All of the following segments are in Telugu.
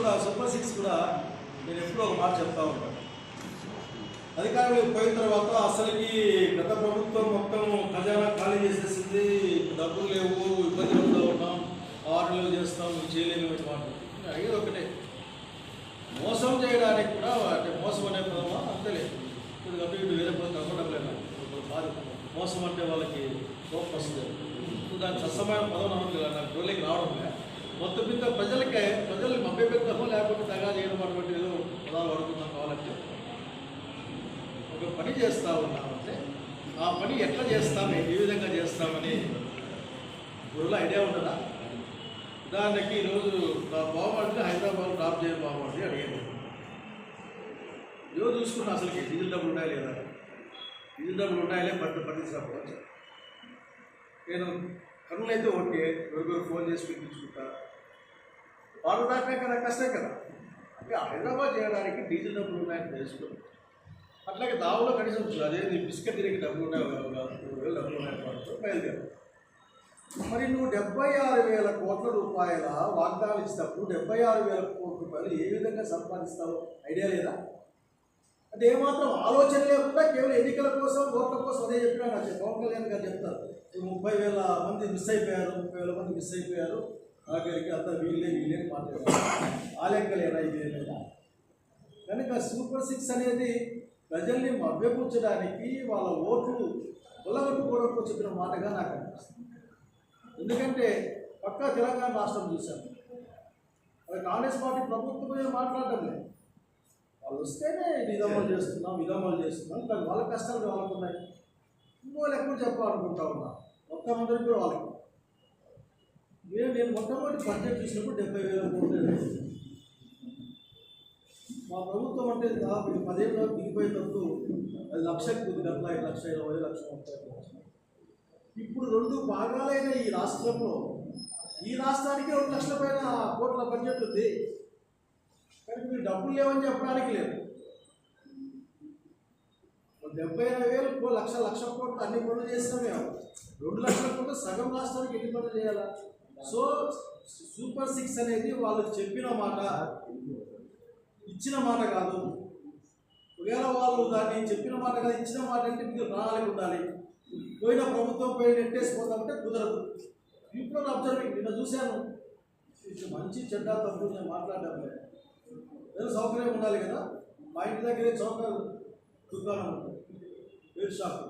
కూడా సూపర్ సిక్స్ కూడా నేను ఎప్పుడూ ఒక మాట చెప్తా ఉంటాను అధికారంలోకి పోయిన తర్వాత అసలుకి గత ప్రభుత్వం మొత్తం ఖజానా ఖాళీ చేసేసింది. డబ్బులు లేవు ఇబ్బందులతో ఉన్నాం ఆర్డర్లు చేస్తాం చేయలేము అని మాట అడిగేది ఒకటే. మోసం చేయడానికి కూడా అంటే మోసం అనే పదమా? అంతలేదు ఇప్పుడు అటు ఇటు వేరే పదం కనపడలేదా కాదు మోసం అంటే వాళ్ళకి కోపం వస్తుంది. దానికి దాని పదం అనడం నాకు రోజులకి రావడం మొత్తం మీద ప్రజలకే ప్రజల్ని మభ్య లేకపోతే తగా చేయడం అటువంటి ఏదో పదాలు వాడుకుందాం కావాలంటే ఒక పని చేస్తా ఉన్నామంటే ఆ పని ఎట్లా చేస్తాము ఏ విధంగా చేస్తామని గురువుల ఐడియా ఉండదా ఉదాహరణకి ఈరోజు నా బాగుపడితే హైదరాబాద్ డ్రాప్ చేయడం బాగుపడి అడిగాను. ఈరోజు చూసుకున్నా అసలుకి డీజిల్ డబ్బులు ఉన్నాయా లేదా? డీజిల్ డబ్బులు ఉన్నాయలే పట్టు పట్టించినప్పుడు నేను కర్నూలు అయితే ఓకే ఎవరికొరు ఫోన్ చేసి పిలిపించుకుంటా. వాళ్ళు దాకా కదా కష్టం కదా. అంటే హైదరాబాద్ చేయడానికి డీజిల్ డబ్బులు ఉన్నాయని తెలుసుకుని అట్లాగే దావులో కనీసం అదే బిస్కెట్ తిరిగి డబ్బులు ఉన్నాయి మూడు వేలు డబ్బులు ఉన్నాయి బయలుదేరు మరి నువ్వు డెబ్బై ఆరు వేల కోట్ల రూపాయల వాగ్దానాలు ఇచ్చినప్పుడు డెబ్బై ఆరు వేల కోట్ల రూపాయలు ఏ విధంగా సంపాదిస్తావు ఐడియా లేదా? అంటే ఏమాత్రం ఆలోచన లేకుండా కేవలం ఎన్నికల కోసం ఓట్ల కోసం అదే చెప్పినా నాకు పవన్ కళ్యాణ్ గారు చెప్తారు ముప్పై వేల మంది మిస్ అయిపోయారు ముప్పై వేల మంది మిస్ అయిపోయారు. ఆఖరికి అంతా వీళ్ళే వీళ్ళే మాట్లాడారు ఆ లెక్కలేనా ఇది కనుక సూపర్ సిక్స్ అనేది ప్రజల్ని మభ్యపుచ్చడానికి వాళ్ళ ఓట్లు కొల్లగొట్టుకోవడంతో చెప్పిన మాటగా నాకు అనిపిస్తుంది. ఎందుకంటే పక్కా తెలంగాణ రాష్ట్రం చూశాను అది కాంగ్రెస్ పార్టీ ప్రభుత్వం మాట్లాడటం లేదు. వాళ్ళు వస్తేనే ఇది అమలు చేస్తున్నాం ఇది అమలు చేస్తున్నాం. దాని వాళ్ళ కష్టాలు వాళ్ళకున్నాయి. ఇంకో లెక్క చెప్పాలనుకుంటా ఉన్నా. మొత్తం అందరికీ కూడా వాళ్ళకి నేను నేను మొట్టమొదటి బడ్జెట్ చూసినప్పుడు డెబ్బై వేల కోట్లు మా ప్రభుత్వం అంటే దాదాపు పదేళ్ళ దిగిపోయేటప్పుడు అది లక్షకు కొద్ది డెబ్బై ఐదు లక్ష ఇరవై లక్ష ముప్పై ఇప్పుడు రెండు భాగాలైన ఈ రాష్ట్రంలో ఈ రాష్ట్రానికి రెండు లక్షల పైన కోట్ల బడ్జెట్ ఉంది. కానీ మీరు డబ్బులు లేవని చెప్పడానికి లేదు. డెబ్బై ఐదు వేలు లక్ష లక్ష కోట్లు అన్ని పనులు చేస్తాం మేము రెండు లక్షల కోట్లు సగం రాష్ట్రానికి ఎన్ని పనులు చేయాలా? సో సూపర్ సిక్స్ అనేది వాళ్ళు చెప్పిన మాట ఇచ్చిన మాట కాదు. ఒకవేళ వాళ్ళు దాన్ని చెప్పిన మాట కాదు ఇచ్చిన మాట అంటే మీకు ప్రణాళిక ఉండాలి. పోయిన ప్రభుత్వం పోయి నెట్టేసిపోతామంటే కుదరదు. ఇప్పుడు అబ్జర్వింగ్ నిన్న చూశాను. మంచి చెడ్డ తప్పు నేను మాట్లాడడం లేదు. ఏదో సౌకర్యం ఉండాలి కదా. మా ఇంటి దగ్గరే చౌక దుకాణం ఉంటుంది వేరు షాప్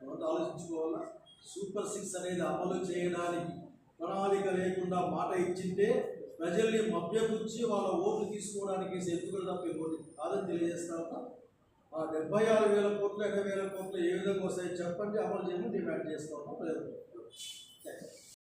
ఏమంటే ఆలోచించుకోవాలా? సూపర్ సిక్స్ అనేది అమలు చేయడానికి ప్రణాళిక లేకుండా మాట ఇచ్చింటే ప్రజల్ని మభ్యపుచ్చి వాళ్ళ ఓట్లు తీసుకోవడానికి ఎందుకు తప్పే ఇంకోటి కాదని తెలియజేస్తా ఉన్నా. ఆ డెబ్బై ఆరు వేల కోట్లు ఎనభై వేల కోట్లు ఏ విధంగా వస్తాయి చెప్పండి అమలు చేయమని డిమాండ్ చేస్తా ఉన్నాం ప్రజలు